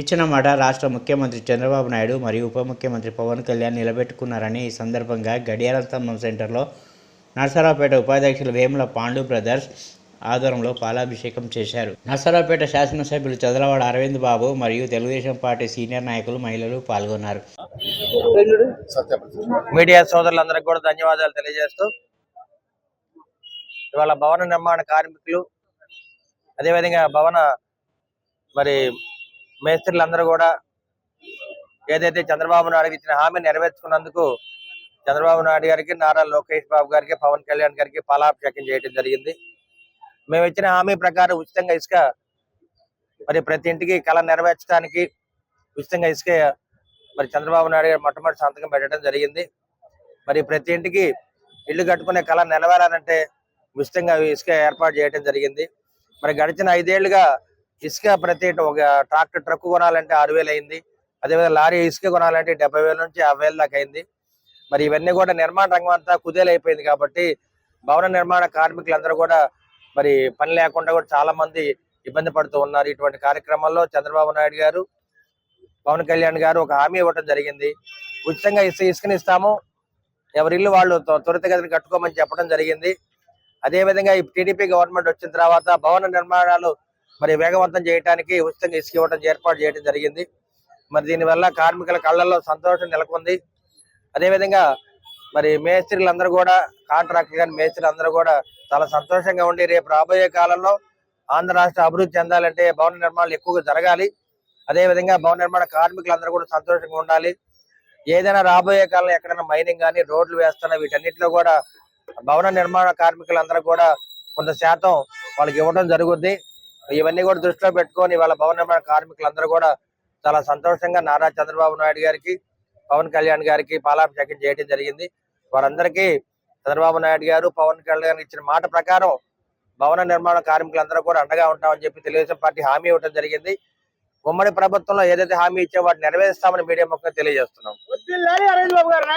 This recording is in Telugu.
ఇచ్చిన మాట రాష్ట్ర ముఖ్యమంత్రి చంద్రబాబు నాయుడు మరియు ఉప ముఖ్యమంత్రి పవన్ కళ్యాణ్ నిలబెట్టుకున్నారని ఈ సందర్భంగా గడియారం స్తంభం సెంటర్లో నర్సరావుపేట ఉపాధ్యక్షులు వేముల పాండు బ్రదర్స్ ఆధ్వర్యంలో పాలాభిషేకం చేశారు. నర్సరావుపేట శాసనసభ్యులు చదలవాడ అరవింద్ బాబు మరియు తెలుగుదేశం పార్టీ సీనియర్ నాయకులు మహిళలు పాల్గొన్నారు. మీడియా సోదరులందరికీ కూడా ధన్యవాదాలు తెలియజేస్తూ ఇవాళ భవన నిర్మాణ కార్మికులు అదేవిధంగా భవన మరి మేస్త్రులందరూ కూడా ఏదైతే చంద్రబాబు నాయుడు ఇచ్చిన హామీ నెరవేర్చుకున్నందుకు చంద్రబాబు నాయుడు గారికి నారా లోకేష్ బాబు గారికి పవన్ కళ్యాణ్ గారికి పాలాభిషేకం చేయడం జరిగింది. మేము ఇచ్చిన హామీ ప్రకారం ఉచితంగా ఇసుక మరి ప్రతి ఇంటికి కళ నెరవేర్చడానికి ఉచితంగా ఇసుక మరి చంద్రబాబు నాయుడు గారు మొట్టమొదటి సంతకం పెట్టడం జరిగింది. మరి ప్రతి ఇంటికి ఇల్లు కట్టుకునే కళ నెరవేరాలంటే ఉచితంగా ఇసుక ఏర్పాటు చేయడం జరిగింది. మరి గడిచిన ఐదేళ్ళుగా ఇసుక ప్రతి ఒక ట్రాక్టర్ ట్రక్ కొనాలంటే ఆరు వేలు అయింది. అదేవిధంగా లారీ ఇసుక కొనాలంటే డెబ్బై వేల నుంచి యాభై వేల దాకా అయింది. మరి ఇవన్నీ కూడా నిర్మాణ రంగం అంతా కుదేలైపోయింది కాబట్టి భవన నిర్మాణ కార్మికులందరూ కూడా మరి పని లేకుండా కూడా చాలా మంది ఇబ్బంది పడుతూ ఉన్నారు. ఇటువంటి కార్యక్రమాల్లో చంద్రబాబు నాయుడు గారు పవన్ కళ్యాణ్ గారు ఒక హామీ ఇవ్వడం జరిగింది. ఉచితంగా ఇసు ఇసుకని ఇస్తాము. ఎవరి ఇల్లు వాళ్ళు త్వరితగతిని కట్టుకోమని చెప్పడం జరిగింది. అదే విధంగా ఈ టీడీపీ గవర్నమెంట్ వచ్చిన తర్వాత భవన నిర్మాణాలు మరి వేగవంతం చేయడానికి ఉచితంగా ఇసుక ఇవ్వడం ఏర్పాటు చేయడం జరిగింది. మరి దీనివల్ల కార్మికుల కళ్ళల్లో సంతోషం నెలకొంది. అదే విధంగా మరి మేస్త్రీలందరూ కూడా కాంట్రాక్టర్ కానీ మేస్త్రీలు అందరూ కూడా చాలా సంతోషంగా ఉండి రేపు రాబోయే కాలంలో ఆంధ్ర రాష్ట్ర అభివృద్ధి చెందాలంటే భవన నిర్మాణాలు ఎక్కువగా జరగాలి. అదే విధంగా భవన నిర్మాణ కార్మికులందరూ కూడా సంతోషంగా ఉండాలి. ఏదైనా రాబోయే కాలంలో ఎక్కడైనా మైనింగ్ కానీ రోడ్లు వేస్తున్నా వీటన్నిటిలో కూడా భవన నిర్మాణ కార్మికులందరూ కూడా కొంత శాతం వాళ్ళకి ఇవ్వడం జరుగుద్ది. ఇవన్నీ కూడా దృష్టిలో పెట్టుకొని వాళ్ళ భవన నిర్మాణ కార్మికులందరూ కూడా చాలా సంతోషంగా నారా చంద్రబాబు నాయుడు గారికి పవన్ కళ్యాణ్ గారికి పాలాభిషేకం చేయడం జరిగింది. వారందరికీ చంద్రబాబు నాయుడు గారు పవన్ కళ్యాణ్ ఇచ్చిన మాట ప్రకారం భవన నిర్మాణ కార్మికులందరూ కూడా అండగా ఉంటామని చెప్పి తెలుగుదేశం పార్టీ హామీ ఇవ్వడం జరిగింది. ఉమ్మడి ప్రభుత్వంలో ఏదైతే హామీ ఇచ్చే వాటిని నెరవేరుస్తామని మీడియా ముఖ్యంగా తెలియజేస్తున్నాం.